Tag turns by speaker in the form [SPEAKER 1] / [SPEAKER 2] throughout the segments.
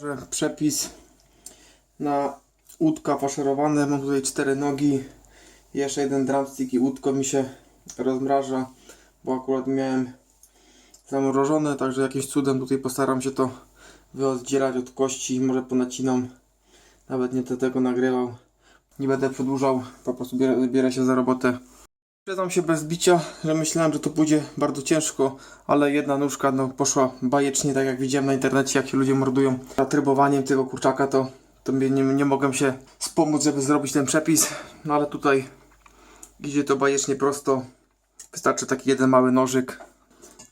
[SPEAKER 1] Że Przepis na łódka faszerowane. Mam tutaj cztery nogi. Jeszcze jeden drumstick i łódko mi się rozmraża, bo akurat miałem zamrożone, także jakimś cudem tutaj postaram się to wyoddzielać od kości. Może ponacinam. Nawet nie tego nagrywał. Nie będę przedłużał, po prostu bierę się za robotę. Przyznam się bez bicia, że myślałem, że to pójdzie bardzo ciężko, ale jedna nóżka no, poszła bajecznie, tak jak widziałem na internecie, jak się ludzie mordują zatrybowaniem tego kurczaka, to, to nie, nie mogłem się wspomóc, żeby zrobić ten przepis, no ale tutaj idzie to bajecznie prosto. Wystarczy taki jeden mały nożyk.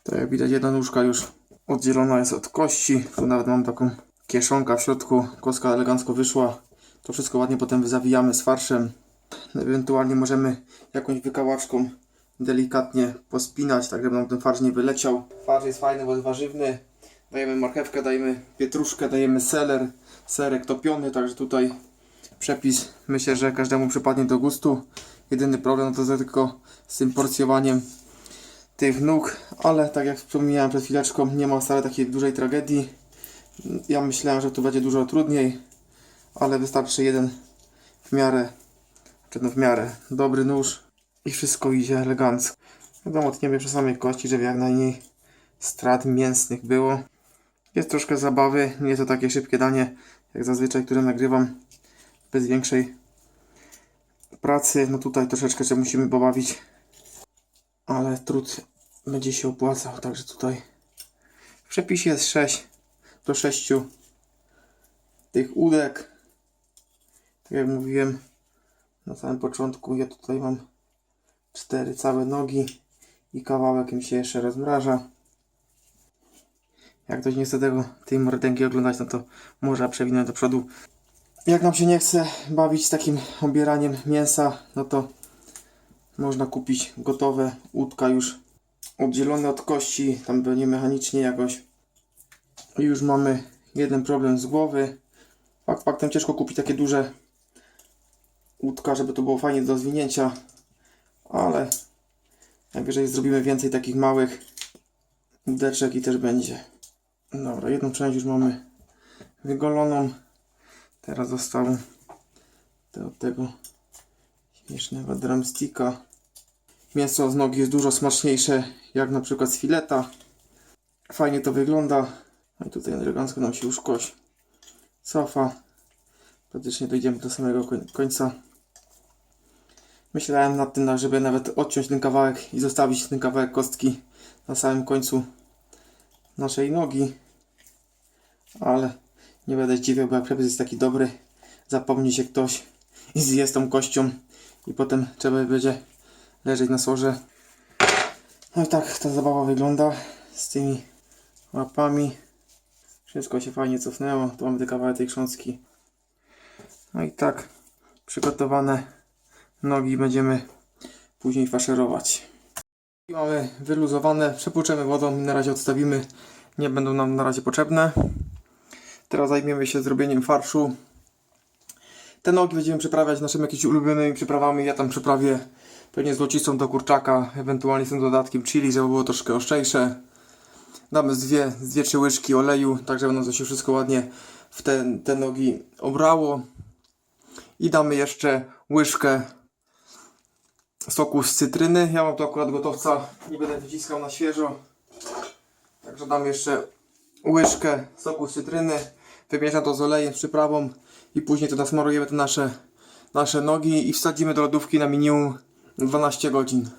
[SPEAKER 1] Tak jak widać, jedna nóżka już oddzielona jest od kości. Tu nawet mam taką kieszonkę w środku. Kostka elegancko wyszła. To wszystko ładnie potem zawijamy z farszem. Ewentualnie możemy jakąś wykałaczką delikatnie pospinać, tak żeby nam ten farsz nie wyleciał. Farsz jest fajny, bo jest warzywny. Dajemy marchewkę, dajemy pietruszkę, dajemy seler, serek topiony, także tutaj przepis myślę, że każdemu przypadnie do gustu. Jedyny problem to tylko z tym porcjowaniem tych nóg, ale tak jak wspomniałem przed chwileczką, nie ma wcale takiej dużej tragedii. Ja myślałem, że tu będzie dużo trudniej, ale wystarczy jeden w miarę w miarę dobry nóż i wszystko idzie elegancko. Wiadomo, tniemy przy samej kości, żeby jak najmniej strat mięsnych było. Jest troszkę zabawy, nie to takie szybkie danie jak zazwyczaj, które nagrywam bez większej pracy. No tutaj troszeczkę się musimy pobawić, ale trud będzie się opłacał, także tutaj w przepisie jest 6 do 6 tych łódek. Tak jak mówiłem, na samym początku ja tutaj mam cztery całe nogi i kawałek mi się jeszcze rozmraża. Jak ktoś nie chce tego, tej mordęgi oglądać, no to można przewinąć do przodu. Jak nam się nie chce bawić z takim obieraniem mięsa, no to można kupić gotowe łódka już oddzielone od kości, tam pewnie mechanicznie jakoś. Już mamy jeden problem z głowy. Fakt faktem ciężko kupić takie duże łódka, żeby to było fajnie do zwinięcia, ale najwyżej zrobimy więcej takich małych łódeczek i też będzie. Dobra, jedną część już mamy wygoloną. Teraz zostało te od tego śmiesznego drumsticka. Mięso z nogi jest dużo smaczniejsze, jak na przykład z fileta. Fajnie to wygląda. No i tutaj elegancko nam się już kość cofa. Praktycznie dojdziemy do samego koń- końca. Myślałem nad tym, żeby nawet odciąć ten kawałek i zostawić ten kawałek kostki na samym końcu naszej nogi. Ale nie będę zdziwiał, bo jak przepis jest taki dobry, zapomni się ktoś i zje tą kością i potem trzeba będzie leżeć na sorze. No i tak ta zabawa wygląda z tymi łapami. Wszystko się fajnie cofnęło. Tu mamy te kawałek tej krzącki. No i tak przygotowane nogi będziemy później faszerować. Mamy wyluzowane, przepłuczemy wodą i na razie odstawimy. Nie będą nam na razie potrzebne. Teraz zajmiemy się zrobieniem farszu. Te nogi będziemy przyprawiać naszymi jakimiś ulubionymi przyprawami. Ja tam przyprawię pewnie złocistą do kurczaka, ewentualnie z tym dodatkiem chili, żeby było troszkę ostrzejsze. Damy z dwie, z dwie trzy łyżki oleju, tak żeby nam się wszystko ładnie w te, te nogi obrało. I damy jeszcze łyżkę soku z cytryny. Ja mam tu akurat gotowca, nie będę wyciskał na świeżo. Także dam jeszcze łyżkę soku z cytryny. Wymieszam to z olejem, z przyprawą i później to nasmarujemy te nasze, nasze nogi i wsadzimy do lodówki na minimum 12 godzin.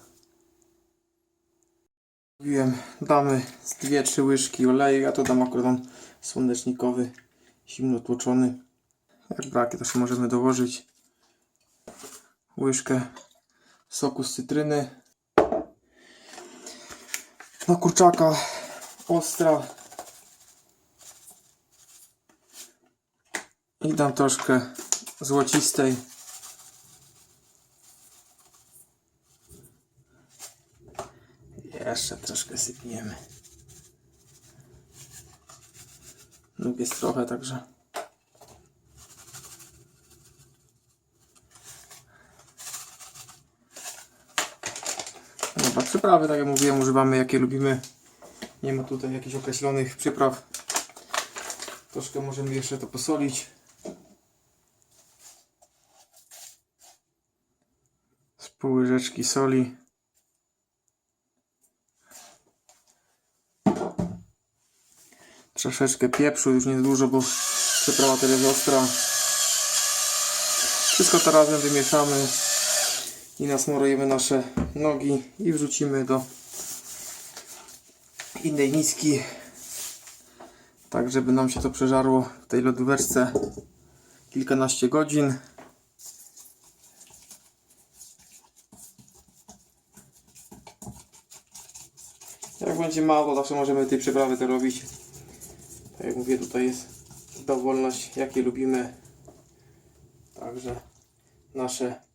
[SPEAKER 1] Mówiłem, damy z 2-3 łyżki oleju, ja to dam akurat słonecznikowy, zimno tłoczony. Jak brak, to też możemy dołożyć łyżkę soku z cytryny. Na kurczaka ostra. I dam troszkę złocistej. Jeszcze troszkę sypniemy. Nóg jest trochę, także. Dobra, przyprawy, tak jak mówiłem, używamy jakie lubimy. Nie ma tutaj jakichś określonych przypraw. Troszkę możemy jeszcze to posolić. Z pół łyżeczki soli. Troszeczkę pieprzu, już nie dużo, bo przyprawa tyle jest ostra. Wszystko to razem wymieszamy i nasmarujemy nasze nogi i wrzucimy do innej miski tak żeby nam się to przeżarło w tej lodóweczce kilkanaście godzin. Jak będzie mało zawsze możemy tej przyprawy to robić. Tak jak mówię tutaj jest dowolność jakie lubimy. Także nasze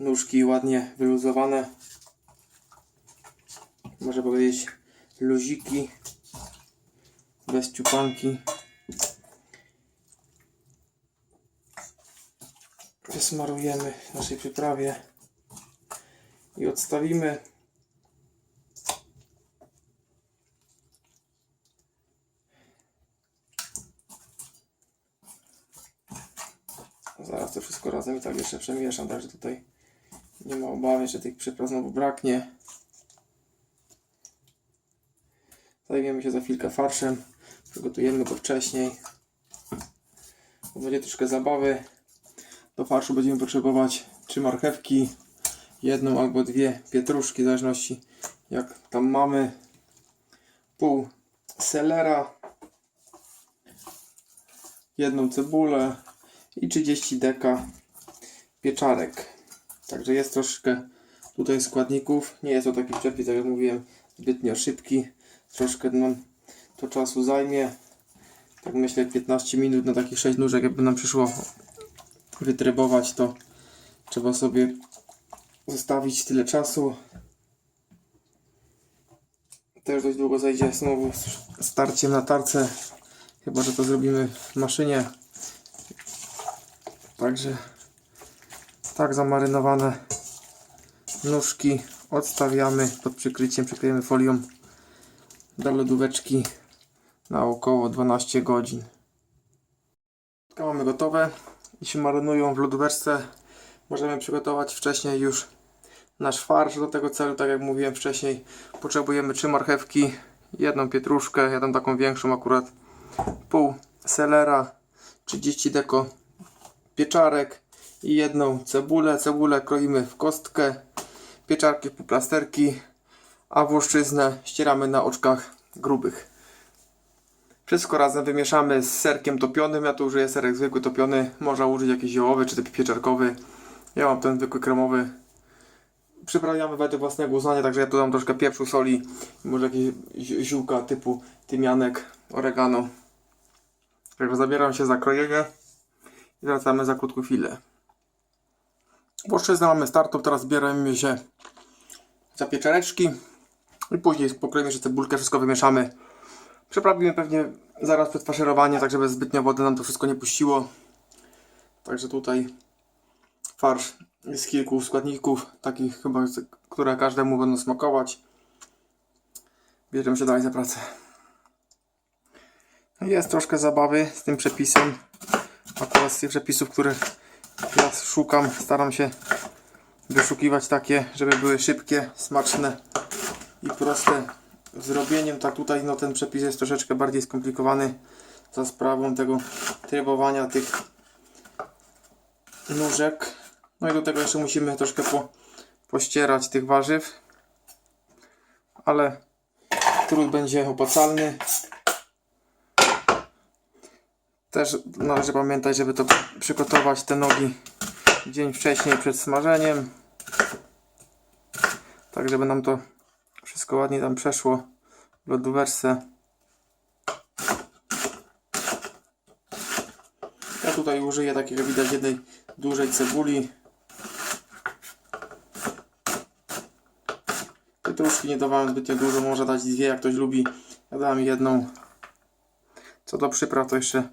[SPEAKER 1] nóżki ładnie wyluzowane. Może powiedzieć luziki bez ciupanki wysmarujemy w naszej przyprawie i odstawimy. Zaraz to wszystko razem i tak jeszcze przemieszam także tutaj nie ma obawy, że tych przypraw znowu braknie Zajmiemy się za chwilkę farszem. Przygotujemy go wcześniej. Będzie troszkę zabawy. Do farszu będziemy potrzebować trzy marchewki, jedną albo dwie pietruszki, w zależności jak tam mamy. Pół selera, jedną cebulę i 30 deka pieczarek. Także jest troszkę tutaj składników. Nie jest to taki przepis, jak mówiłem, zbytnio szybki troszkę nam to czasu zajmie. Tak myślę 15 minut na takich 6 nóżek, jakby nam przyszło wytrybować, to trzeba sobie zostawić tyle czasu. Też dość długo zajdzie znowu starciem na tarce, chyba że to zrobimy w maszynie. Także tak zamarynowane nóżki odstawiamy pod przykryciem, przykryjemy folią do lodóweczki na około 12 godzin. Mamy gotowe i się marynują w lodóweczce. Możemy przygotować wcześniej już nasz farsz do tego celu. Tak jak mówiłem wcześniej, potrzebujemy trzy marchewki, jedną pietruszkę, jedną taką większą akurat, pół selera, 30 deko pieczarek i jedną cebulę. Cebulę kroimy w kostkę, pieczarki w półplasterki, a włoszczyznę ścieramy na oczkach grubych. Wszystko razem wymieszamy z serkiem topionym. Ja tu użyję serek zwykły topiony. Można użyć jakiś ziołowy czy taki pieczarkowy. Ja mam ten zwykły kremowy. Przyprawiamy według własnego uznania, także ja tu dam troszkę pieprzu, soli i może jakieś zi- ziółka typu tymianek, oregano. Także zabieram się za krojenie i wracamy za krótką chwilę. Włoszczyznę mamy startą, teraz zbieramy się za pieczareczki i później pokroimy jeszcze cebulkę, wszystko wymieszamy. Przeprawimy pewnie zaraz przed faszerowaniem, tak żeby zbytnio wody nam to wszystko nie puściło. Także tutaj farsz z kilku składników, takich chyba, które każdemu będą smakować. Bierzemy się dalej za pracę. Jest troszkę zabawy z tym przepisem. Akurat z tych przepisów, których ja szukam, staram się wyszukiwać takie, żeby były szybkie, smaczne i proste w zrobieniu. Tak tutaj no, ten przepis jest troszeczkę bardziej skomplikowany za sprawą tego trybowania tych nóżek. No i do tego jeszcze musimy troszkę po, pościerać tych warzyw. Ale trud będzie opłacalny. Też należy pamiętać, żeby to przygotować te nogi dzień wcześniej przed smażeniem. Tak, żeby nam to wszystko ładnie tam przeszło w lodóweczce. Ja tutaj użyję takiego widać jednej dużej cebuli. Pietruszki nie dawałem zbytnio dużo, może dać dwie jak ktoś lubi. Ja dałem jedną. Co do przypraw to jeszcze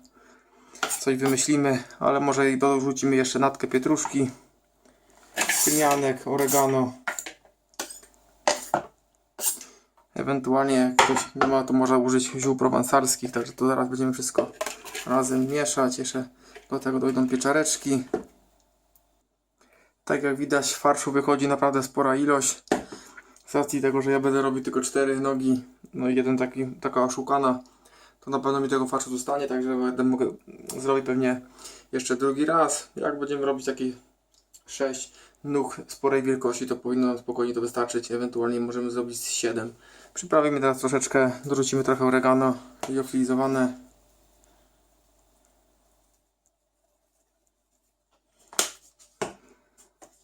[SPEAKER 1] coś wymyślimy, ale może i dorzucimy jeszcze natkę pietruszki, tymianek, oregano. Ewentualnie jak ktoś nie ma, to może użyć ziół prowansalskich, także to zaraz będziemy wszystko razem mieszać. Jeszcze do tego dojdą pieczareczki. Tak jak widać, farszu wychodzi naprawdę spora ilość. Z racji tego, że ja będę robił tylko cztery nogi, no i jeden taki, taka oszukana, to na pewno mi tego farszu zostanie, także będę mogę zrobić pewnie jeszcze drugi raz. Jak będziemy robić taki 6 nóg sporej wielkości, to powinno nam spokojnie to wystarczyć. Ewentualnie możemy zrobić 7. Przyprawimy teraz troszeczkę, dorzucimy trochę oregano liofilizowane.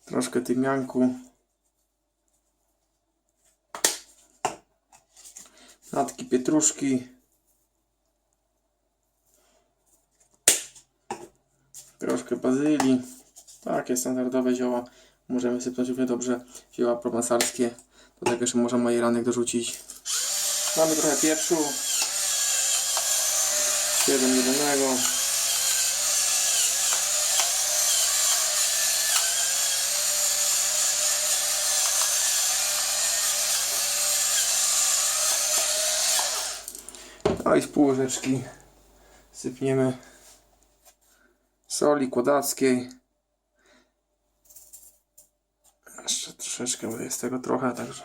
[SPEAKER 1] Troszkę tymianku. Natki pietruszki. Troszkę bazylii. Takie standardowe zioła. Możemy sypnąć równie dobrze zioła prowansalskie. Do tego jeszcze można majeranek dorzucić. Mamy trochę pieprzu. 7 jedynego. No i z pół łyżeczki sypniemy soli kłodackiej. Jeszcze troszeczkę, bo jest tego trochę, także.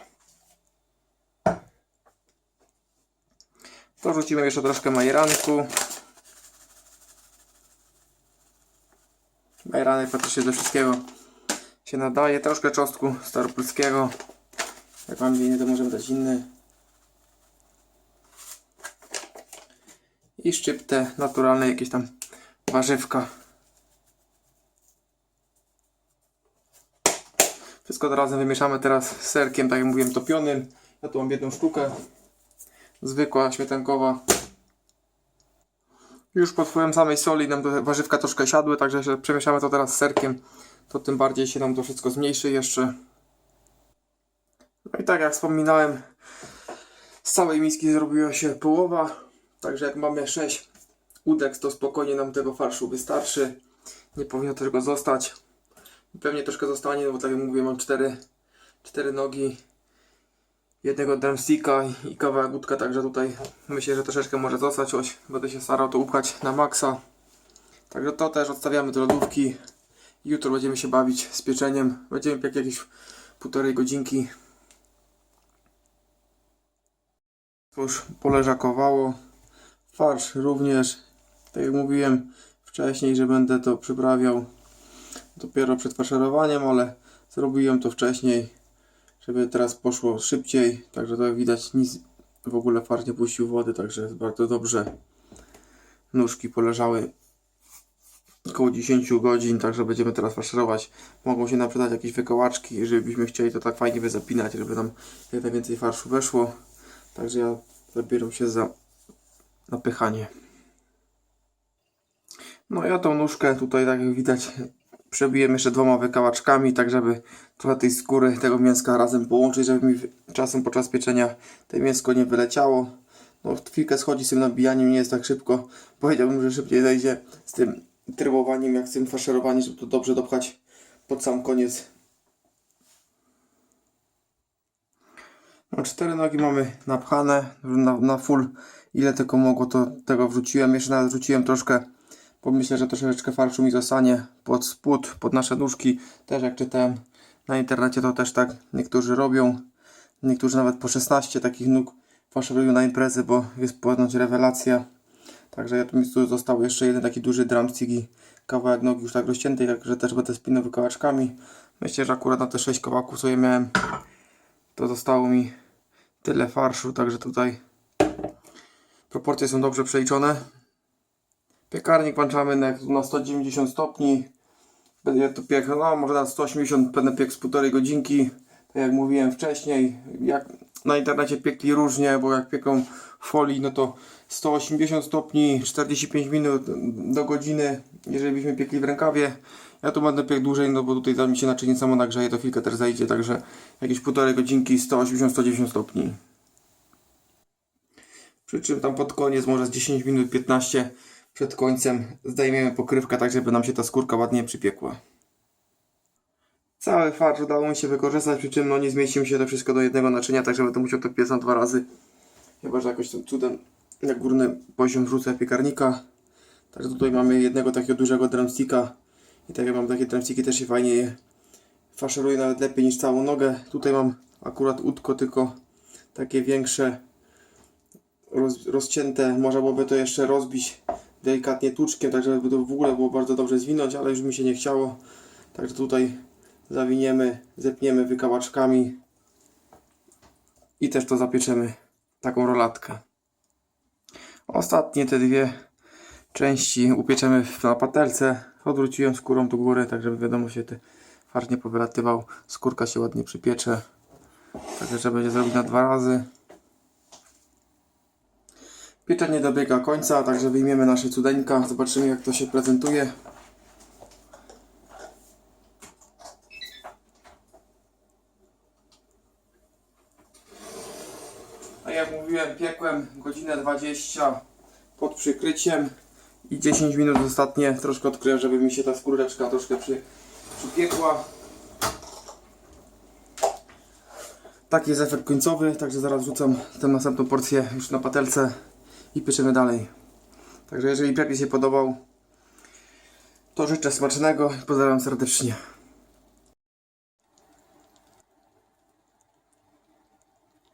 [SPEAKER 1] Dorzucimy jeszcze troszkę majeranku. Majeranek praktycznie do wszystkiego się nadaje. Troszkę czosnku staropolskiego. Jak mam inny, to możemy dać inny. I szczyptę naturalne jakieś tam warzywka. Wszystko to razem wymieszamy teraz z serkiem, tak jak mówiłem, topionym. Ja tu mam jedną sztukę. Zwykła, śmietankowa. Już pod wpływem samej soli nam te warzywka troszkę siadły, także jeśli przemieszamy to teraz z serkiem, to tym bardziej się nam to wszystko zmniejszy jeszcze. No i tak jak wspominałem, z całej miski zrobiła się połowa. Także jak mamy 6 udek, to spokojnie nam tego farszu wystarczy. Nie powinno tego zostać. Pewnie troszkę zostanie, no bo tak jak mówię, mam 4, 4 nogi, jednego drumsticka i kawałek udka, także tutaj myślę, że troszeczkę może zostać, choć będę się starał to upchać na maksa. Także to też odstawiamy do lodówki. Jutro będziemy się bawić z pieczeniem. Będziemy piekli jakieś półtorej godzinki. Już poleżakowało. Farsz również. Tak jak mówiłem wcześniej, że będę to przyprawiał dopiero przed faszerowaniem, ale zrobiłem to wcześniej, żeby teraz poszło szybciej. Także to jak widać nic w ogóle farsz nie puścił wody, także jest bardzo dobrze. Nóżki poleżały około 10 godzin, także będziemy teraz faszerować. Mogą się nam przydać jakieś wykołaczki, jeżeli byśmy chcieli to tak fajnie by zapinać, żeby nam jak najwięcej farszu weszło. Także ja zabieram się za napychanie. No ja tą nóżkę tutaj tak jak widać przebiję jeszcze dwoma wykałaczkami, tak żeby trochę tej skóry tego mięska razem połączyć, żeby mi czasem podczas pieczenia to mięsko nie wyleciało. No chwilkę schodzi z tym nabijaniem, nie jest tak szybko. Powiedziałbym, że szybciej zejdzie z tym trybowaniem, jak z tym faszerowaniem, żeby to dobrze dopchać pod sam koniec. No cztery nogi mamy napchane na, na full. Ile tylko mogło, to tego wrzuciłem. Jeszcze nawet wrzuciłem troszkę bo myślę, że troszeczkę farszu mi zostanie pod spód, pod nasze nóżki. Też jak czytałem na internecie, to też tak niektórzy robią. Niektórzy nawet po 16 takich nóg faszerują na imprezy, bo jest ponoć rewelacja. Także ja tu mi został jeszcze jeden taki duży drumstick i kawałek nogi już tak rozciętej, także też będę spinał wykałaczkami. Myślę, że akurat na te 6 kawałków, co je miałem, to zostało mi tyle farszu, także tutaj proporcje są dobrze przeliczone. Piekarnik włączamy na, na 190 stopni. Będzie to piek, no może na 180 będę piek z półtorej godzinki. Tak jak mówiłem wcześniej, jak na internecie piekli różnie, bo jak pieką w folii, no to 180 stopni, 45 minut do godziny, jeżeli byśmy piekli w rękawie. Ja tu będę piekł dłużej, no bo tutaj tam mi się naczynie samo nagrzeje, to chwilkę też zajdzie, także jakieś półtorej godzinki 180-190 stopni. Przy czym tam pod koniec, może z 10 minut, 15 przed końcem zdejmiemy pokrywkę, tak żeby nam się ta skórka ładnie przypiekła. Cały farsz udało mi się wykorzystać, przy czym no nie zmieści mi się to wszystko do jednego naczynia, tak żeby to musiał to piec na dwa razy. Chyba, że jakoś tym cudem na górny poziom wrzucę piekarnika. Także tutaj mamy jednego takiego dużego drumsticka i tak jak mam takie drumsticki też się fajnie je faszeruje nawet lepiej niż całą nogę. Tutaj mam akurat udko tylko takie większe roz, rozcięte. Można byłoby to jeszcze rozbić delikatnie tuczkiem, tak żeby to w ogóle było bardzo dobrze zwinąć, ale już mi się nie chciało. Także tutaj zawiniemy, zepniemy wykałaczkami i też to zapieczemy taką rolatkę. Ostatnie te dwie części upieczemy na patelce. Odwróciłem skórą do góry, tak żeby wiadomo się ten farsz nie powylatywał. Skórka się ładnie przypiecze. Także trzeba będzie zrobić na dwa razy. Pieczenie dobiega końca, także wyjmiemy nasze cudeńka. Zobaczymy jak to się prezentuje. A jak mówiłem, piekłem godzinę 20 pod przykryciem i 10 minut ostatnie troszkę odkryłem, żeby mi się ta skóreczka troszkę przy, przypiekła. Taki jest efekt końcowy, także zaraz wrzucam tę następną porcję już na patelce i pieczemy dalej. Także jeżeli przepis się podobał, to życzę smacznego i pozdrawiam serdecznie.